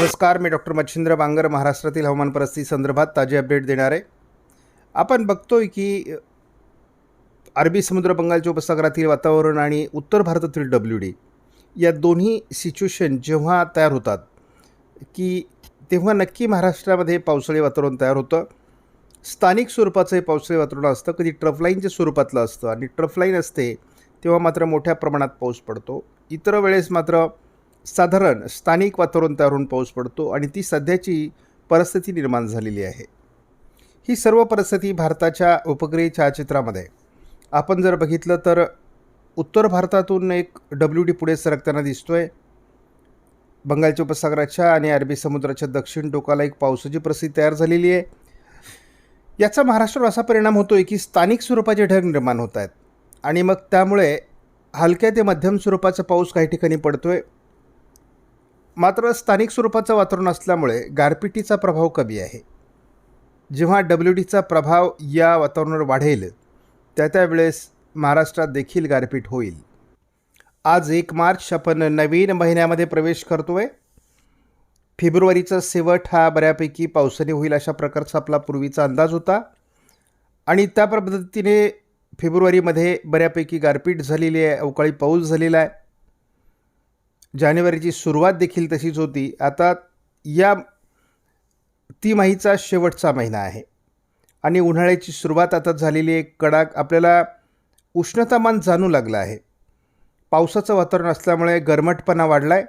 नमस्कार मी डॉक्टर मच्छिंद्र बांगर महाराष्ट्रातील हवामान परिस्थिती संदर्भात ताजे अपडेट देणार. आहे आपण बघतोय की अरबी समुद्र बंगालच्या उपसागरातील वातावरण आणि उत्तर भारतातील डब्ल्यू डी या दोन्ही सिच्युएशन जेव्हा तयार होतात की तेव्हा नक्की महाराष्ट्रामध्ये पावसाळी वातावरण तयार होतं. स्थानिक स्वरूपाचं हे पावसाळी वातावरण असतं कधी ट्रफलाईनच्या स्वरूपातलं असतं आणि ट्रफलाईन असते तेव्हा मात्र मोठ्या प्रमाणात पाऊस पडतो. इतर वेळेस मात्र साधारण स्थानिक वातावरण पाऊस पडतो आणि ती सध्याची परिस्थिती निर्माण झालेली आहे. ही सर्व परिस्थिती भारताच्या उपग्रही छायाचित्रामध्ये. आपण जर बघितलं तर उत्तर भारतातून एक डब्ल्यू डी पुढे सरकताना दिसतो आहे बंगालच्या उपसागराच्या आणि अरबी समुद्राच्या दक्षिण टोकाला एक पावसाची परिस्थिती तयार झालेली आहे. याचा महाराष्ट्रावर असा परिणाम होतो आहे की स्थानिक स्वरूपाचे ढग निर्माण होत आहेत. आणि मग त्यामुळे हलक्या ते मध्यम स्वरूपाचा पाऊस काही ठिकाणी पडतो आहे मात्र स्थानिक स्वरूपाचं वातावरण असल्यामुळे गारपिटीचा प्रभाव कमी आहे. जेव्हा डब्ल्यू डीचा प्रभाव या वातावरणावर वाढेल त्या त्यावेळेस महाराष्ट्रात देखील गारपीट होईल. आज एक मार्च आपण नवीन महिन्यामध्ये प्रवेश करतो आहे फेब्रुवारीचा शेवट हा बऱ्यापैकी पावसाने होईल अशा प्रकारचा आपला पूर्वीचा अंदाज होता. आणि त्या पद्धतीने फेब्रुवारीमध्ये बऱ्यापैकी गारपीट झालेली आहे अवकाळी पाऊस झालेला आहे. जानेवारीची सुरुवात देखील तशीच होती. आता या तिमाहीचा शेवटचा महिना आहे. आणि उन्हाळ्याची सुरुवात आता झालेली आहे कडाक आपल्याला उष्णतामान जाणू लागलं आहे. पावसाचं वातावरण असल्यामुळे गरमटपणा वाढला आहे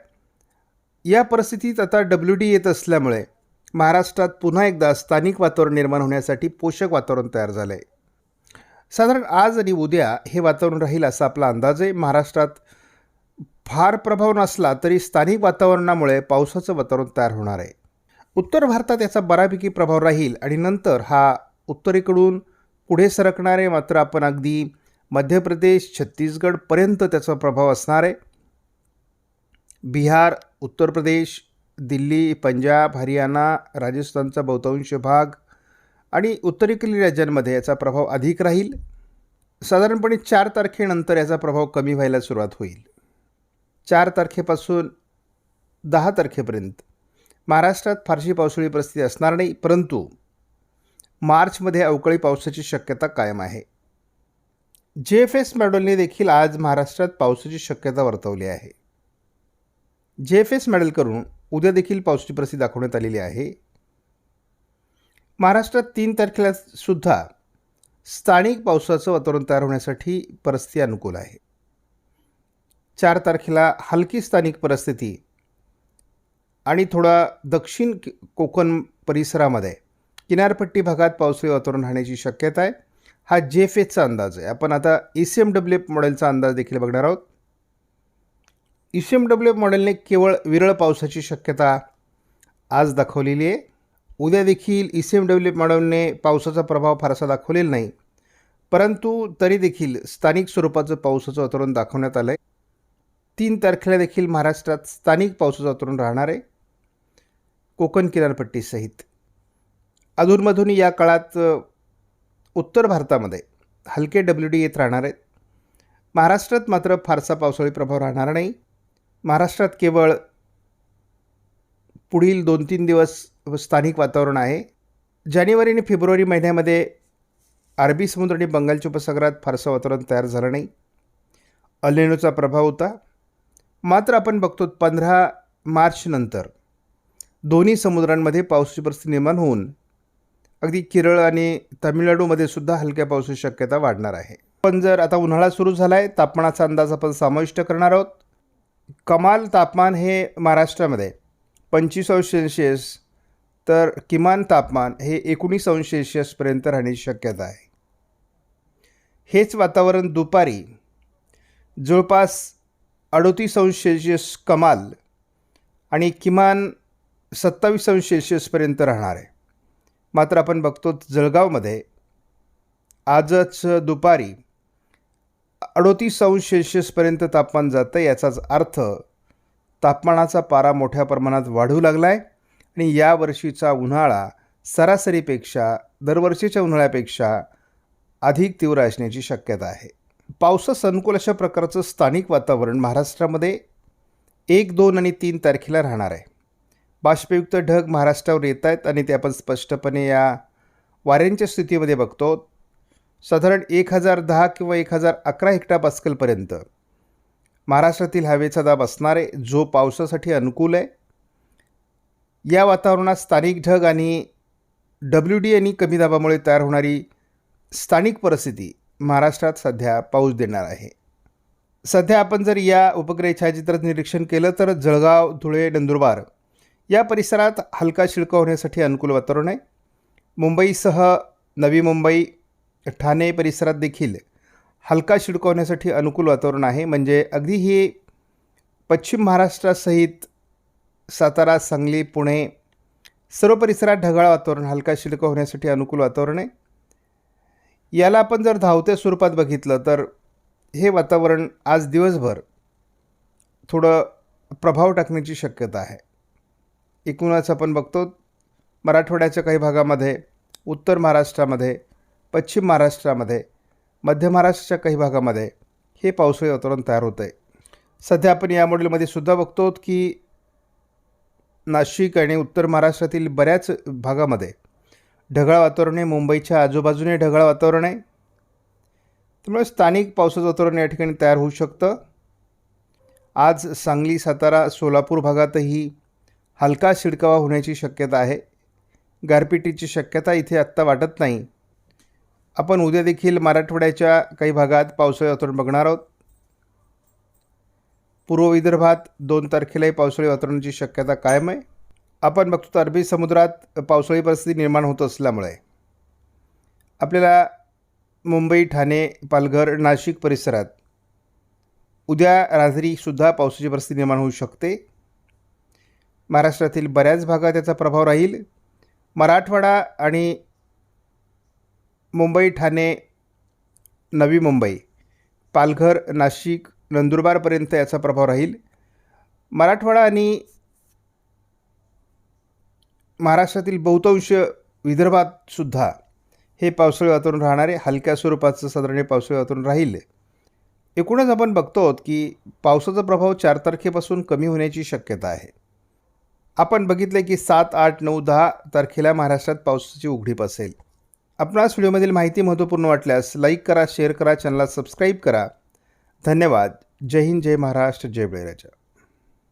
या परिस्थितीत आता डब्ल्यू डी येत असल्यामुळे महाराष्ट्रात पुन्हा एकदा स्थानिक वातावरण निर्माण होण्यासाठी पोषक वातावरण तयार झालं आहे साधारण आज आणि उद्या हे वातावरण राहील असा आपला अंदाज आहे. महाराष्ट्रात फार प्रभाव नसला तरी स्थानिक वातावरणामुळे पावसाचं वातावरण तयार होणार आहे. उत्तर भारतात याचा बऱ्यापैकी प्रभाव राहील आणि नंतर हा उत्तरेकडून पुढे सरकणारे मात्र आपण अगदी मध्य प्रदेश छत्तीसगडपर्यंत त्याचा प्रभाव असणार आहे. बिहार उत्तर प्रदेश दिल्ली पंजाब हरियाणा राजस्थानचा बहुतांश भाग आणि उत्तरेकडील राज्यांमध्ये याचा प्रभाव अधिक राहील. साधारणपणे चार तारखेनंतर याचा प्रभाव कमी व्हायला सुरुवात होईल. चार तारखेपासून दहा तारखेपर्यंत. महाराष्ट्रात फारशी पावसाळी परिस्थिती असणार नाही परंतु मार्चमध्ये अवकाळी पावसाची शक्यता कायम आहे. जे एफ एस मॅडलने देखील आज महाराष्ट्रात पावसाची शक्यता वर्तवली आहे. जे एफ एस मॅडलकडून करून उद्या देखील पावसाची परिस्थिती दाखवण्यात आलेली आहे. महाराष्ट्रात तीन तारखेला सुद्धा स्थानिक पावसाचं वातावरण तयार होण्यासाठी परिस्थिती अनुकूल आहे. चार तारखेला हलकी स्थानिक परिस्थिती आणि थोडा दक्षिण कोकण परिसरामध्ये. किनारपट्टी भागात पावसाळी वातावरण राहण्याची शक्यता आहे. हा जे अंदाज आहे. आपण आता E C M W F मॉडेलचा अंदाज देखील बघणार आहोत. E C M W F मॉडेलने केवळ विरळ पावसाची शक्यता आज दाखवलेली आहे. उद्या देखील E C M W F मॉडेलने पावसाचा प्रभाव फारसा दाखवलेला नाही. परंतु तरी देखील स्थानिक स्वरूपाचं पावसाचं वातावरण दाखवण्यात आलं आहे तीन तारखेला देखील महाराष्ट्रात स्थानिक पावसाचं वातावरण राहणार आहे. कोकण किनारपट्टीसहित अधूनमधून या काळात उत्तर भारतामध्ये हलके डब्ल्यू डी येत राहणार आहेत. महाराष्ट्रात मात्र फारसा पावसाळी प्रभाव राहणार नाही. महाराष्ट्रात केवळ पुढील दोन तीन दिवस स्थानिक वातावरण आहे. जानेवारी आणि फेब्रुवारी महिन्यामध्ये अरबी समुद्र आणि बंगालच्या उपसागरात फारसं वातावरण तयार झालं नाही. अलेनोचा प्रभाव होता. मात्र आपण बघतो पंधरा मार्चनंतर दोन्ही समुद्रांमध्ये पावसाची परिस्थिती निर्माण होऊन अगदी केरळ आणि तामिळनाडूमध्ये सुद्धा हलक्या पावसाची शक्यता वाढणार आहे. पण जर आता उन्हाळा सुरू झाला आहे तापमानाचा अंदाज आपण समाविष्ट करणार आहोत. कमाल तापमान हे महाराष्ट्रामध्ये पंचवीस अंश सेल्सिअस तर किमान तापमान हे एकोणीस अंश सेल्सिअसपर्यंत राहण्याची शक्यता आहे. हेच वातावरण दुपारी जवळपास अडोतीस अंश सेल्शियस कमाल आणि किमान सत्तावीस अंश सेल्शियसपर्यंत राहणार आहे. मात्र आपण बघतो जळगावमध्ये आजच दुपारी अडोतीस अंश सेल्शियसपर्यंत तापमान जातं याचाच अर्थ तापमानाचा पारा मोठ्या प्रमाणात वाढू लागला आहे आणि यावर्षीचा उन्हाळा सरासरीपेक्षा दरवर्षीच्या उन्हाळ्यापेक्षा अधिक तीव्र असण्याची शक्यता आहे. पावसास अनुकूल अशा प्रकारचं स्थानिक वातावरण महाराष्ट्रामध्ये एक दोन आणि तीन तारखेला राहणार आहे. बाष्पयुक्त ढग महाराष्ट्रावर येत आहेत आणि ते आपण स्पष्टपणे या वाऱ्यांच्या स्थितीमध्ये बघतो. साधारण एक हजार दहा किंवा एक हजार अकरा हेक्टा पास्कलपर्यंत महाराष्ट्रातील हवेचा दाब असणार आहे जो पावसासाठी अनुकूल आहे. या वातावरणात स्थानिक ढग आणि डब्ल्यू डी आणि कमी दाबामुळे तयार होणारी स्थानिक परिस्थिती महाराष्ट्रात सध्या पाऊस देणार आहे. सध्या आपण जर या उपग्रह छायाचित्रात निरीक्षण केलं तर जळगाव धुळे नंदुरबार या परिसरात हलका शिळका होण्यासाठी अनुकूल वातावरण आहे. मुंबईसह नवी मुंबई ठाणे परिसरात देखील हलका शिडका होण्यासाठी अनुकूल वातावरण आहे. म्हणजे अगदी ही पश्चिम महाराष्ट्रासहित सातारा सांगली पुणे सर्व परिसरात ढगाळ वातावरण हलका शिडका होण्यासाठी अनुकूल वातावरण आहे. याला आपण जर धावत्या स्वरूपात बघितलं तर हे वातावरण आज दिवसभर थोडं प्रभाव टाकण्याची शक्यता आहे. एकूणच आपण बघतो मराठवाड्याच्या काही भागामध्ये उत्तर महाराष्ट्रामध्ये पश्चिम महाराष्ट्रामध्ये मध्य महाराष्ट्राच्या काही भागामध्ये हे पावसाळी वातावरण तयार होतं आहे सध्या आपण या मॉडेलमध्ये सुद्धा बघतो की नाशिक आणि उत्तर महाराष्ट्रातील बऱ्याच भागामध्ये ढगाळ वातावरण आहे मुंबईच्या आजूबाजूने ढगाळ वातावरण आहे. त्यामुळे स्थानिक पावसाचं वातावरण या ठिकाणी तयार होऊ शकतं. आज सांगली सातारा सोलापूर भागातही हलका शिडकावा होण्याची शक्यता आहे. गारपिटीची शक्यता इथे आत्ता वाटत नाही. आपण उद्या देखील मराठवाड्याच्या काही भागात पावसाळी वातावरण बघणार आहोत. पूर्व विदर्भात दोन तारखेलाही पावसाळी वातावरणाची शक्यता कायम आहे. आपण बघतो तर अरबी समुद्रात पावसाळी परिस्थिती निर्माण होत असल्यामुळे आपल्याला मुंबई ठाणे पालघर नाशिक परिसरात उद्या रात्रीसुद्धा पावसाची परिस्थिती निर्माण होऊ शकते. महाराष्ट्रातील बऱ्याच भागात याचा प्रभाव राहील. मराठवाडा आणि मुंबई ठाणे नवी मुंबई पालघर नाशिक नंदुरबारपर्यंत याचा प्रभाव राहील. मराठवाडा आणि महाराष्ट्रातील बहुतांश विदर्भातसुद्धा हे पावसाळी वातावरण राहणारे हलक्या स्वरूपाचं साधारण हे पावसाळी वातावरण राहील. एकूणच आपण बघतो आहोत की पावसाचा प्रभाव चार तारखेपासून कमी होण्याची शक्यता आहे. आपण बघितलं की सात आठ नऊ दहा तारखेला महाराष्ट्रात पावसाची उघडीप असेल. आपणास व्हिडिओमधील माहिती महत्त्वपूर्ण वाटल्यास लाईक करा शेअर करा चॅनलला सबस्क्राईब करा. धन्यवाद. जय हिंद जय महाराष्ट्र जय बळीराजा.